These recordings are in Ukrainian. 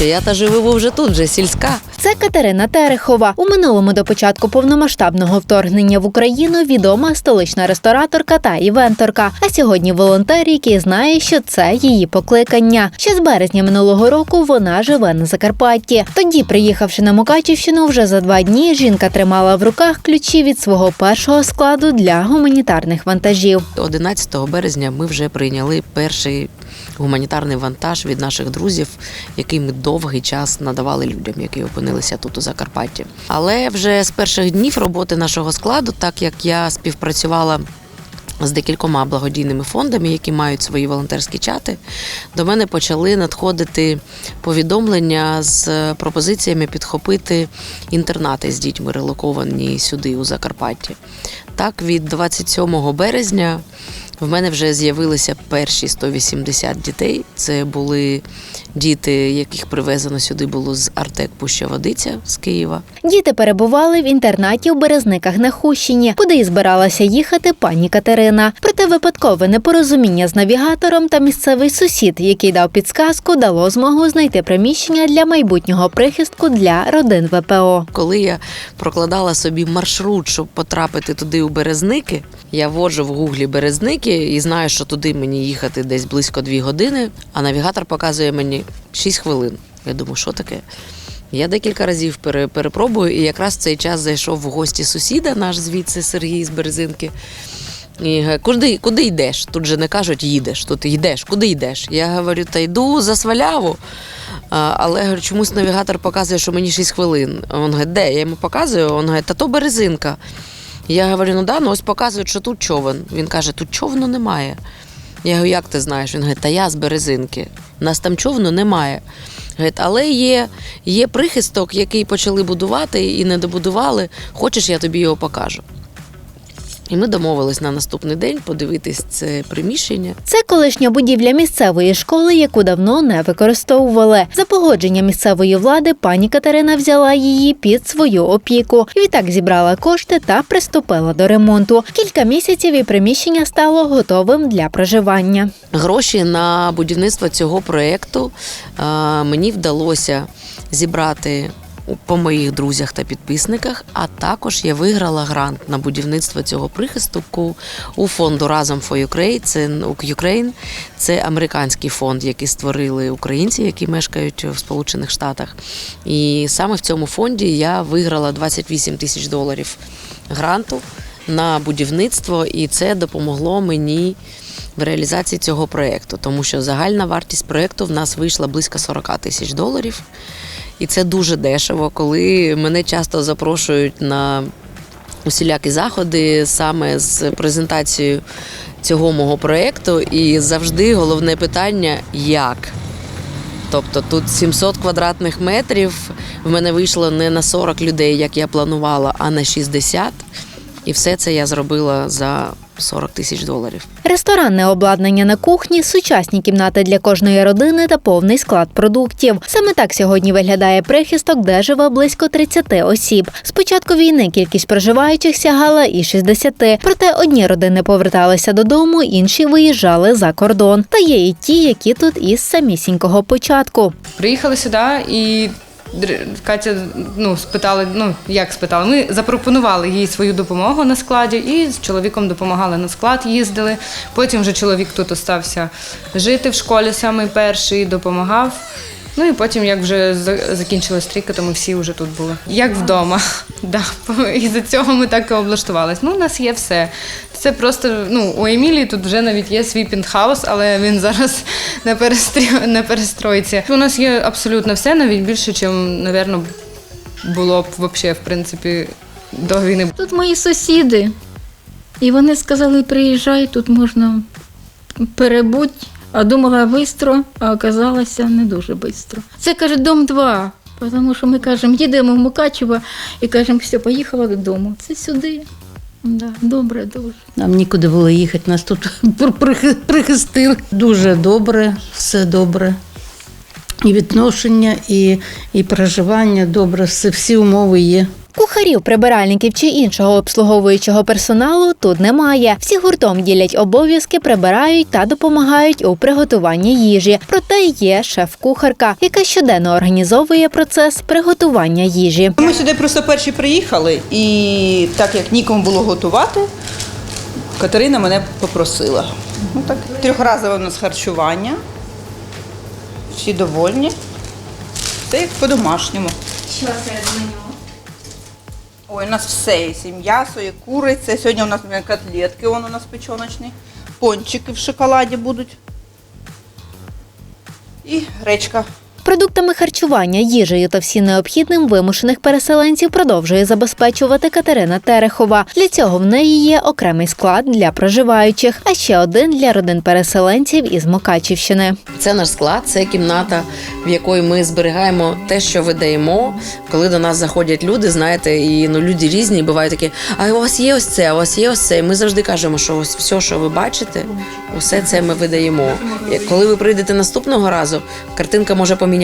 що я та живу вже тут, вже сільська. Це Катерина Терехова. У минулому до початку повномасштабного вторгнення в Україну відома столична рестораторка та івенторка. А сьогодні волонтер, який знає, що це її покликання. Ще з березня минулого року вона живе на Закарпатті. Тоді, приїхавши на Мукачівщину, вже за два дні жінка тримала в руках ключі від свого першого складу для гуманітарних вантажів. 11 березня ми вже прийняли перший гуманітарний вантаж від наших друзів, який ми довгий час надавали людям, які опинилися тут у Закарпатті. Але вже з перших днів роботи нашого складу, так як я співпрацювала. З декількома благодійними фондами, які мають свої волонтерські чати, до мене почали надходити повідомлення з пропозиціями підхопити інтернати з дітьми, релоковані сюди у Закарпатті. Так, від 27 березня в мене вже з'явилися перші 180 дітей. Це були діти, яких привезено сюди було з Артек Пуща Водиця з Києва. Діти перебували в інтернаті у Березниках на Хущині, куди і збиралася їхати пані Катерина. Проте випадкове непорозуміння з навігатором та місцевий сусід, який дав підсказку, дало змогу знайти приміщення для майбутнього прихистку для родин ВПО. Коли я прокладала собі маршрут, щоб потрапити туди у Березники, я вводжу в гуглі Березники і знаю, що туди мені їхати десь близько дві години, а навігатор показує мені 6 хвилин. Я думаю, що таке? Я декілька разів перепробую, і якраз в цей час зайшов в гості сусіда, наш звідси Сергій з Березинки. І каже, куди, куди йдеш? Тут же не кажуть, їдеш, тут йдеш, куди йдеш? Я говорю, та йду за сваляву. Але говорю, чомусь навігатор показує, що мені 6 хвилин. Він говорить, де? Я йому показую, він говорить, та то березинка. Я говорю, ну да, ну ось показують, що тут човен. Він каже, тут човну немає. Я говорю, як ти знаєш? Він говорить, та я з березинки. Нас там човну немає. Говорить, але є, є прихисток, який почали будувати і не добудували. Хочеш, я тобі його покажу. І ми домовились на наступний день подивитись це приміщення. Це колишня будівля місцевої школи, яку давно не використовували. За погодження місцевої влади пані Катерина взяла її під свою опіку. Відтак зібрала кошти та приступила до ремонту. Кілька місяців і приміщення стало готовим для проживання. Гроші на будівництво цього проєкту мені вдалося зібрати по моїх друзях та підписниках. А також я виграла грант на будівництво цього прихистку у фонду Разом for Ukraine. Це Ukraine. Це американський фонд, який створили українці, які мешкають в Сполучених Штатах. І саме в цьому фонді я виграла 28 тисяч доларів гранту на будівництво, і це допомогло мені в реалізації цього проєкту, тому що загальна вартість проєкту в нас вийшла близько 40 тисяч доларів. І це дуже дешево, коли мене часто запрошують на усілякі заходи саме з презентацією цього мого проєкту. І завжди головне питання як. Тобто тут 700 квадратних метрів. В мене вийшло не на 40 людей, як я планувала, а на 60. І все це я зробила за 40 тисяч доларів. Ресторанне обладнання на кухні, сучасні кімнати для кожної родини та повний склад продуктів. Саме так сьогодні виглядає прихисток, де живе близько 30 осіб. З початку війни кількість проживаючих сягала і 60. Проте одні родини поверталися додому, інші виїжджали за кордон. Та є і ті, які тут із самісінького початку. Приїхали сюди і Катя ну, спитали, ну як спитали, ми запропонували їй свою допомогу на складі і з чоловіком допомагали на склад, їздили. Потім вже чоловік тут остався жити в школі, самий перший, допомагав. Ну і потім, як вже закінчилась трійка, то ми всі вже тут були. Як вдома. Да. І за цього ми так і облаштувались. Ну, у нас є все. Це просто ну, у Емілії тут вже навіть є свій пентхаус, але він зараз на, перестрі... на перестройці. У нас є абсолютно все, навіть більше, ніж, напевно, було б взагалі, в принципі, до війни. Тут мої сусіди. І вони сказали, приїжджай, тут можна перебути. А думала швидко, а оказалося не дуже швидко. Це каже дом 2. Тому що ми кажемо, їдемо в Мукачево і кажемо, все, поїхала додому. Це сюди. Добре, дуже. Нам нікуди було їхати, нас тут прихистили. Дуже добре, все добре. І відношення, і, і проживання добре, все, всі умови є. Кухарів, прибиральників чи іншого обслуговуючого персоналу тут немає. Всі гуртом ділять обов'язки, прибирають та допомагають у приготуванні їжі. Проте є шеф-кухарка, яка щоденно організовує процес приготування їжі. Ми сюди просто перші приїхали, і так як нікому було готувати, Катерина мене попросила. Ну так, трьохразове у нас харчування. Всі довольні. Це як по-домашньому. Що серед меню? Ой, у нас все є. І м'ясо, і куриця. Сьогодні у нас котлетки, вон у нас печоночний. Пончики в шоколаді будуть. І гречка. Продуктами харчування, їжею та всім необхідним вимушених переселенців продовжує забезпечувати Катерина Терехова. Для цього в неї є окремий склад для проживаючих, а ще один для родин переселенців із Мукачівщини. Це наш склад, це кімната, в якої ми зберігаємо те, що видаємо. Коли до нас заходять люди, знаєте, і ну люди різні, бувають такі, а у вас є ось це, у вас є ось це. І ми завжди кажемо, що ось все, що ви бачите, усе це ми видаємо. Коли ви прийдете наступного разу, картинка може помінятися.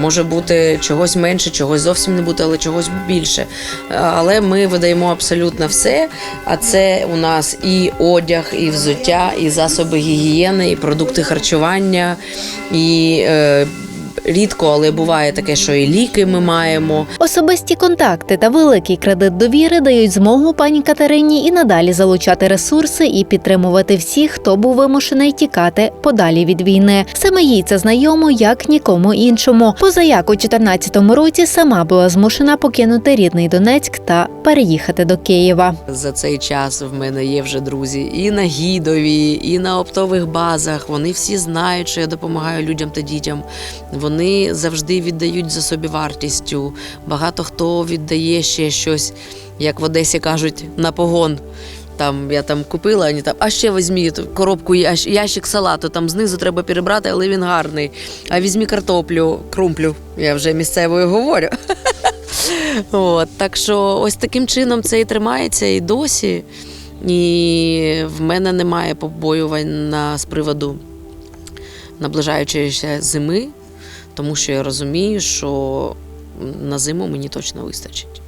Може бути чогось менше, чогось зовсім не бути, але чогось більше. Е, Але ми видаємо абсолютно все. А це у нас і одяг, і взуття, і засоби гігієни, і продукти харчування, і е, рідко, але буває таке, що і ліки ми маємо. Особисті контакти та великий кредит довіри дають змогу пані Катерині і надалі залучати ресурси і підтримувати всіх, хто був вимушений тікати подалі від війни. Саме їй це знайомо як нікому іншому. Поза як у 14-му році сама була змушена покинути рідний Донецьк та переїхати до Києва. За цей час в мене є вже друзі і на гідові, і на оптових базах. Вони всі знають, що я допомагаю людям та дітям. Вони завжди віддають за собі вартістю. Багато хто віддає ще щось, як в Одесі кажуть, на погон. Там я там купила, вони там, а ще візьміть коробку ящ- ящик салату, там знизу треба перебрати, але він гарний. А візьмі картоплю, крумплю. Я вже місцевою говорю. От, так що ось таким чином це і тримається і досі. І в мене немає побоювань на, з приводу наближаючоїся зими, тому що я розумію, що на зиму мені точно вистачить.